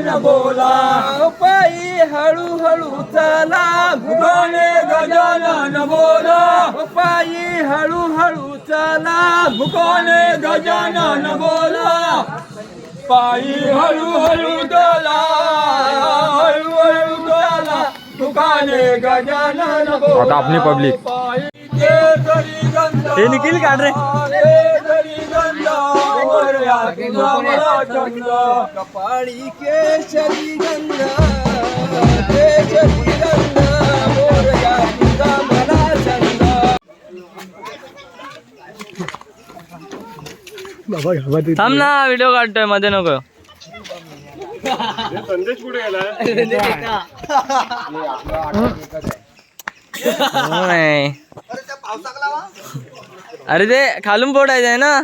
बोला. पायी हळूहळू चला. भुगोने गजानन बोला. पायी हळूहळू चला. भुगोने गजानन बोला. पायी हळूहळू चला. हळूहळू चला. दुकाने गजानन बोला. आता आपली गंधा. हे निखिल काढ रे. मोरया तुझा मला कपाळी केशरी गंधा केशरी गंधा मोरया तुझा मला चंद थांब ना व्हिडिओ काढतोयमध्ये नको. संदेश कुठे गेला? नाही. अरे ते खालून पोटायचं आहे ना.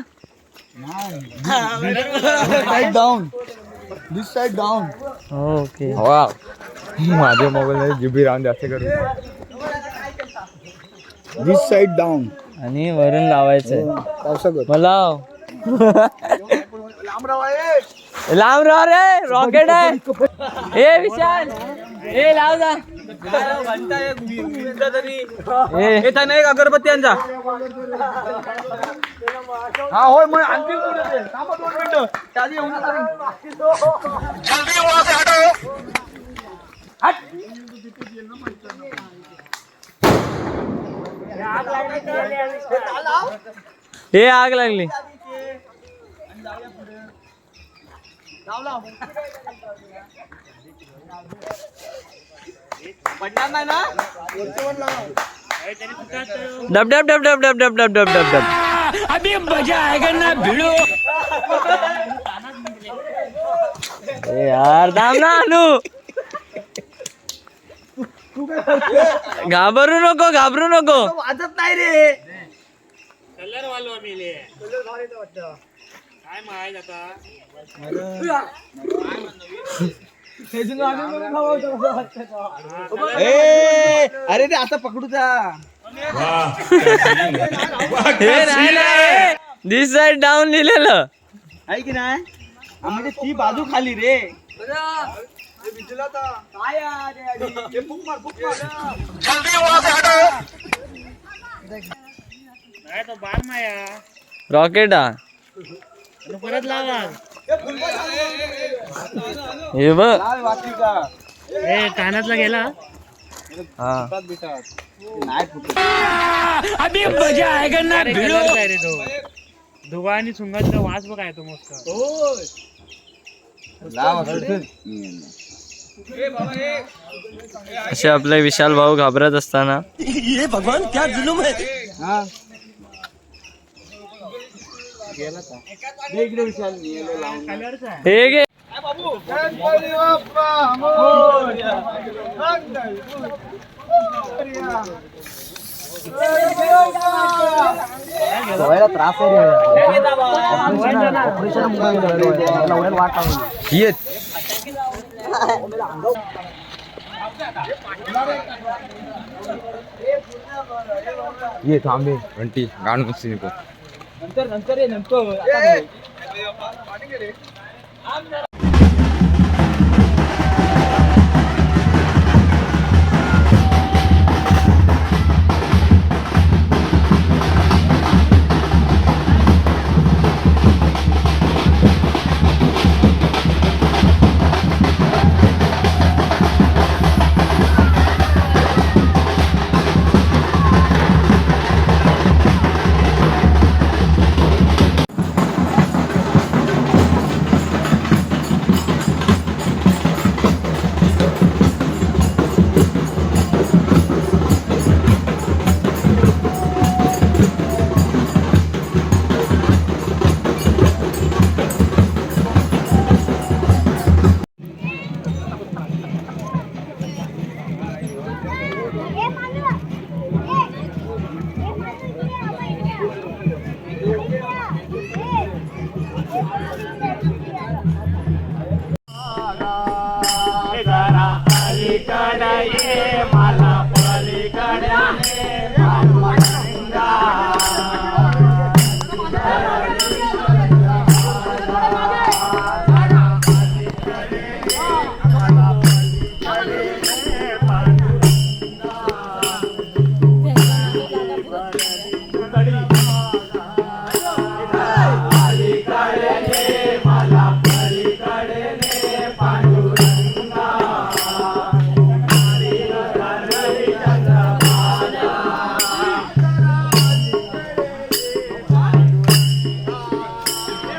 Side down this side down okay वा माझ्या मोबाईल मध्ये जीबी राहून जास्त करू दिस साइड डाउन आणि वरून लावायचंय. पावसागत मला लांब राह रे रॉकेट आहे. ए विशाल. ए लाव जा. नाही अगरबत्ती आणजा? हा होय मग आणखी दोन मिनिटं. त्याआधी. हे आग लागली. पडणार नाही ना? डब डब डब डब डब डब डब डब डब. डब अभी मजा आएगा ना भिड़ो। यार दाम ना आणू घाबरू नको घाबरू नको। वाजत नाही रे. अरे ते आता हे नाही नाही दिस साइड डाऊन लिहिलेलं आहे की नाही? म्हणजे ती बाजू खाली रे. रॉकेट हा हे बघ. कानातला गेला? धुवा आणि सुंगाचा वास बघ आहे तो मस्त. असे आपले विशाल भाऊ घाबरत असताना. भगवान क्या जुलूम आहे ये थांबे. घंटी गाणं नको नंतर नंतर ये नंतर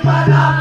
Bye.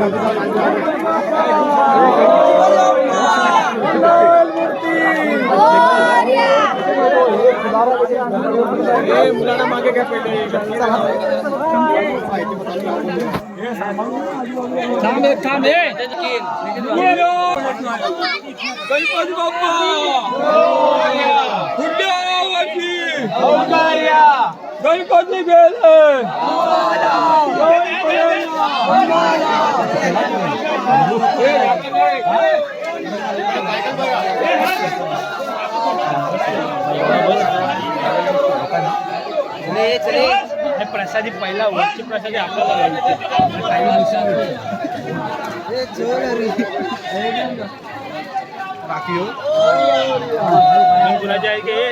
आता गणपती बाप्पा पुढल्या वर्षी गणपती गेले हे प्रसादी पहिला वरची प्रसादी आपल्याला घ्यायची. काही दिवसांनी. बाकी हो मग कुणाची आहे की हे?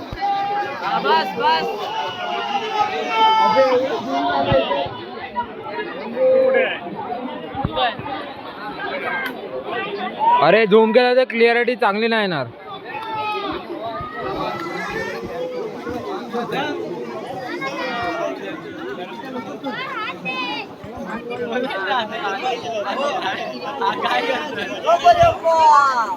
बस बस. अरे झूम केलं तर क्लिअरिटी चांगली नाही येणार. हा,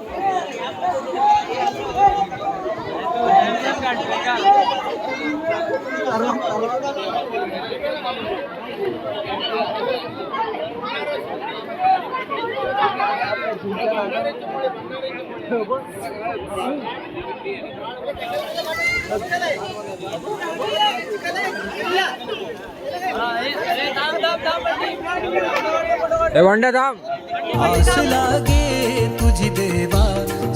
हे वंडे थांब. आस लागे तुझी देवा.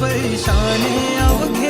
लागो माझ्या